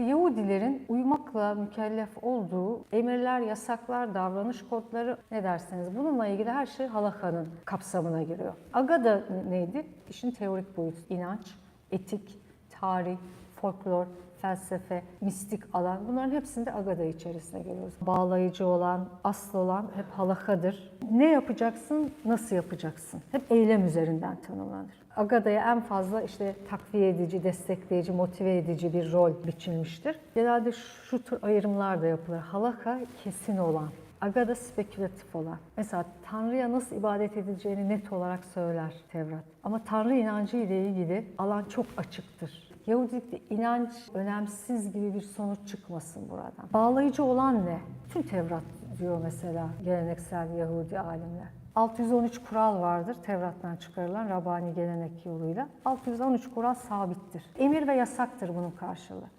Yahudilerin uymakla mükellef olduğu emirler, yasaklar, davranış kodları ne derseniz bununla ilgili her şey halakanın kapsamına giriyor. Aga da neydi? İşin teorik boyutu, inanç, etik, tarih, folklor, felsefe, mistik alan bunların hepsinde agada içerisine geliyoruz. Bağlayıcı olan, asıl olan hep halakadır. Ne yapacaksın, nasıl yapacaksın? Hep eylem üzerinden tanımlanır. Agada'ya en fazla işte takviye edici, destekleyici, motive edici bir rol biçilmiştir. Genelde şu tür ayrımlar da yapılır. Halaka kesin olan, Agada spekülatif olan. Mesela Tanrı'ya nasıl ibadet edileceğini net olarak söyler Tevrat. Ama Tanrı inancı ile ilgili alan çok açıktır. Yahudilikte inanç önemsiz gibi bir sonuç çıkmasın buradan. Bağlayıcı olan ne? Tüm Tevrat diyor mesela geleneksel Yahudi alimler. 613 kural vardır Tevrat'tan çıkarılan Rabbani gelenek yoluyla. 613 kural sabittir. Emir ve yasaktır bunun karşılığı.